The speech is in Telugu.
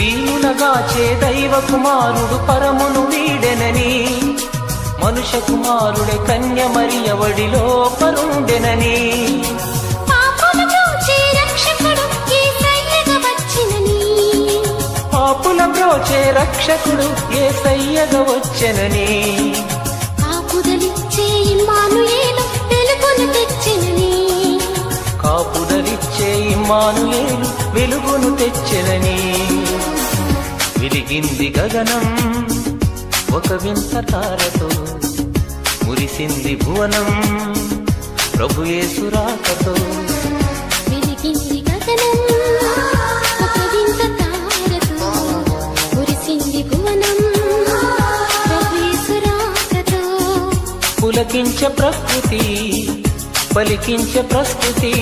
దీనులగాచే దైవ కుమారుడు పరమును వీడెనని. మనుష కుమారుడే కన్య పరుండెనని రక్షకుడు యేసయ్యగా వచ్చినని. పాపుల బ్రోచే రక్షకుడు ఏ సయ్యగ వచ్చెనని కాపుదలిచ్చే ఇమ్మానుయేలు వెలుగును తెచ్చినని. వెలిగింది గగనం. ఒక వింత తారతో మురిసింది భువనం. ప్రభు యేసురాకతో వెలిగింది గగనం. ఒక వింత తారతో భువనం. పలికించే ప్రకృతి పులకించే ప్రకృతి.